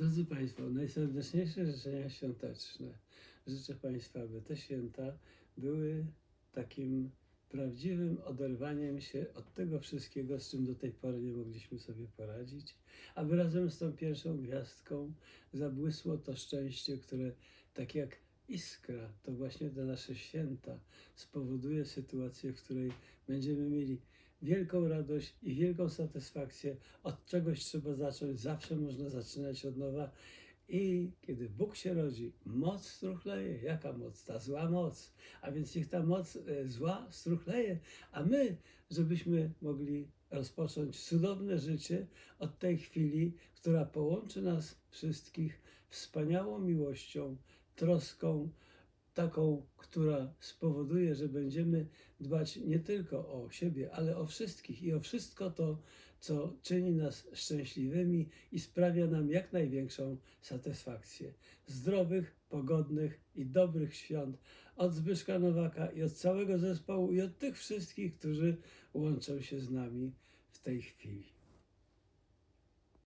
Drodzy Państwo, najserdeczniejsze życzenia świąteczne. Życzę Państwu, aby te święta były takim prawdziwym oderwaniem się od tego wszystkiego, z czym do tej pory nie mogliśmy sobie poradzić, aby razem z tą pierwszą gwiazdką zabłysło to szczęście, które tak jak iskra, to właśnie te nasze święta spowoduje sytuację, w której będziemy mieli wielką radość i wielką satysfakcję. Od czegoś trzeba zacząć, zawsze można zaczynać od nowa. I kiedy Bóg się rodzi, moc struchleje. Jaka moc? Ta zła moc. A więc niech ta moc e, zła struchleje, a my, żebyśmy mogli rozpocząć cudowne życie od tej chwili, która połączy nas wszystkich wspaniałą miłością, troską, taką, która spowoduje, że będziemy dbać nie tylko o siebie, ale o wszystkich i o wszystko to, co czyni nas szczęśliwymi i sprawia nam jak największą satysfakcję. Zdrowych, pogodnych i dobrych świąt od Zbyszka Nowaka i od całego zespołu i od tych wszystkich, którzy łączą się z nami w tej chwili.